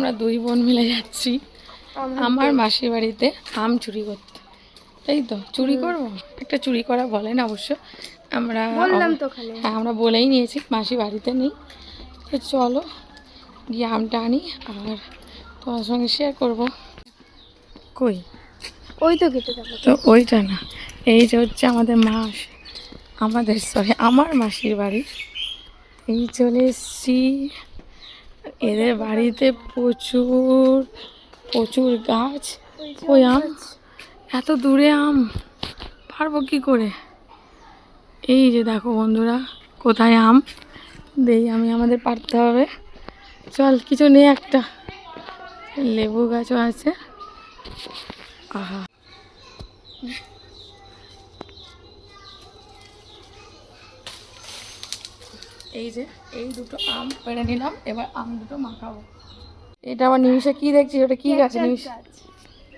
আমরা দুই বোন মিলে যাচ্ছি। আমার মাসির বাড়িতে আম চুরি করতে। তাই তো? চুরি করব? একটা চুরি করা বলেন অবশ্য। আমরা বললাম তো হ্যাঁ আমরা বলেই নিয়েছি মাসি বাড়িতে নেই। তো চলো গিয়ে আমটা আনি আর তোমার সঙ্গে শেয়ার করব। কই? ওই তো কেটে যাব। তো ওইটা না এই যে হচ্ছে আমাদের মাস আমাদের সরি আমার মাসির বাড়ি। এই চলে এসছি এদের বাড়িতে প্রচুর প্রচুর গাছ। ওই আম? এত দূরে আম? পারব কি করে? এই যে দেখো বন্ধুরা, কোথায় আম? দেই, আমি আমাদের পারতে হবে। চল, কিছু নেই একটা। লেবু গাছও আছে। আহা। এই যে এই দুটো আম পেড়ে নিলাম এবার আম দুটো মাখাবো। এটা আমার নিমিষা কি দেখছি ওটা কি গাছ? নিমিষ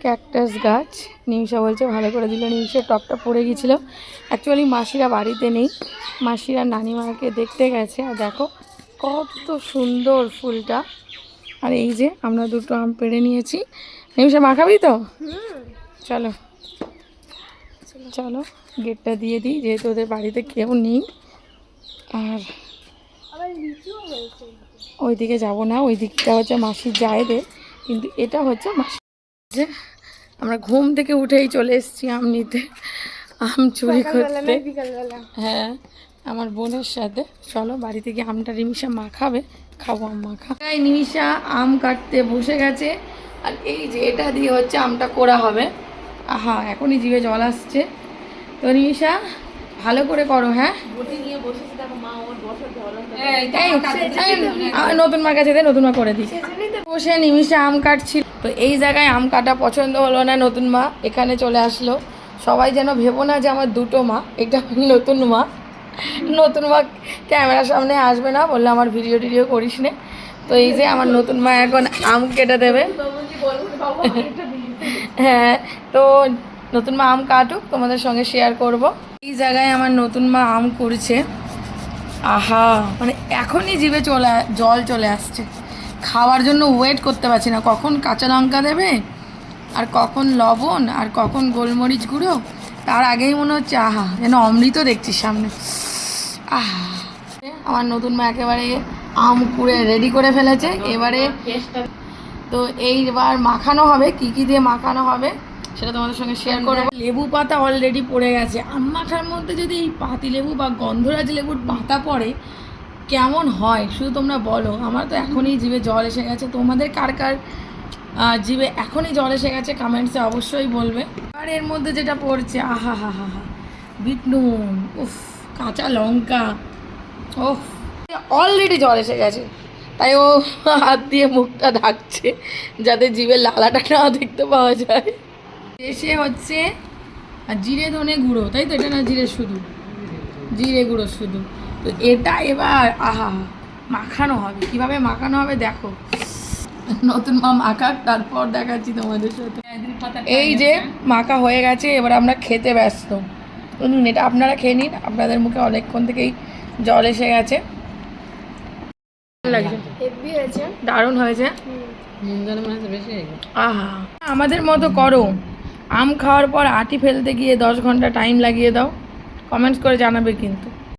ক্যাকটাস গাছ। নিমিষা বলছে ভালো করে দিল নিমিষের টপটা পড়ে গিয়েছিল। অ্যাকচুয়ালি মাসিরা বাড়িতে নেই। মাসিরা নানিমাকে দেখতে গেছে আর দেখো কত সুন্দর ফুলটা। আর এই যে আমরা দুটো আম পেড়ে নিয়েছি। নিমিষা মাখাবি তো? চলো। চলো গেটটা দিয়ে দিই যেহেতু ওদের বাড়িতে কেউ নেই। আর ওইদিকে যাব না ওই দিকটা হচ্ছে মাসির জায়দের কিন্তু এটা হচ্ছে মাসি যে আমরা ঘুম থেকে উঠেই চলে এসেছি আম নিতে আম চুরি করতে। হ্যাঁ আমার বোনের সাথে। চলো বাড়িতে গিয়ে আমটা নিমিষা মাখাবে খাব। আম মাখা তাই নিমিষা আম কাটতে বসে গেছে। আর এই যে এটা দিয়ে হচ্ছে আমটা করা হবে। আহা এখনই জিভে জল আসছে। তো নিমিষা ভালো করে করো হ্যাঁ? নতুন মার কাছে নতুন মা করে তো বসে নিমিষে আম কাটছিল তো এই জায়গায় আম কাটা পছন্দ হলো না নতুন মা এখানে চলে আসলো। সবাই যেন ভেবো না যে আমার দুটো মা এটা নতুন মা। নতুন মা ক্যামেরার সামনে আসবে না বললে আমার ভিডিও টিডিও করিস নে। তো এই যে আমার নতুন মা এখন আম কেটে দেবে। হ্যাঁ তো নতুন মা আম কাটুক, তোমাদের সঙ্গে শেয়ার করব। এই জায়গায় আমার নতুন মা আম করছে আহা মানে এখনই জিভে চলে জল চলে আসছে। খাওয়ার জন্য ওয়েট করতে পারছি না। কখন কাঁচা লঙ্কা দেবে, আর কখন লবণ, আর কখন গোলমরিচ গুঁড়ো, তার আগেই মনে হচ্ছে, আহা, যেন অমৃত দেখছি সামনে। আহা, আমার নতুন মা একেবারে আম কুড়ে রেডি করে ফেলেছে। এবারে তো এইবার মাখানো হবে, কি কি দিয়ে মাখানো হবে? সেটা তোমাদের সঙ্গে শেয়ার করব। লেবু পাতা অলরেডি পড়ে গেছে। আম মাখার মধ্যে যদি এই পাতি লেবু বা গন্ধরাজ লেবুর পাতা পড়ে কেমন হয়? শুধু তোমরা বলো। আমার তো এখনই জিভে জল এসে গেছে। তোমাদের কার কার জিভে এখনই জল এসে গেছে কমেন্টসে অবশ্যই বলবে। আর এর মধ্যে যেটা পড়ছে আহা হা হা হা বিট নুন উফ কাঁচা লঙ্কা ওফ অলরেডি জল এসে গেছে। তাই ও হাত দিয়ে মুখটা ঢাকছে যাতে জিভের লালাটা না দেখতে পাওয়া যায়। এসে হচ্ছে আর জিরে ধনে গুঁড়ো তাই তো? এটা না জিরে শুধু? জিরে গুঁড়ো শুধু। তো এটা এবার আহা মাখানো হবে। কীভাবে মাখানো হবে দেখো। নতুন মা মাখাক তারপর দেখাচ্ছি তোমাদের সাথে। এই যে মাখা হয়ে গেছে এবার আমরা খেতে ব্যস্ত। এটা আপনারা খেয়ে নিন। আপনাদের মুখে অনেকক্ষণ থেকেই জল এসে গেছে। দারুণ হয়েছে। আহা। আমাদের মতো করো। আম খাওয়ার পর আটি ফেলতে গিয়ে দশ ঘণ্টা টাইম লাগিয়ে দাও। কমেন্টস করে জানাবে কিন্তু।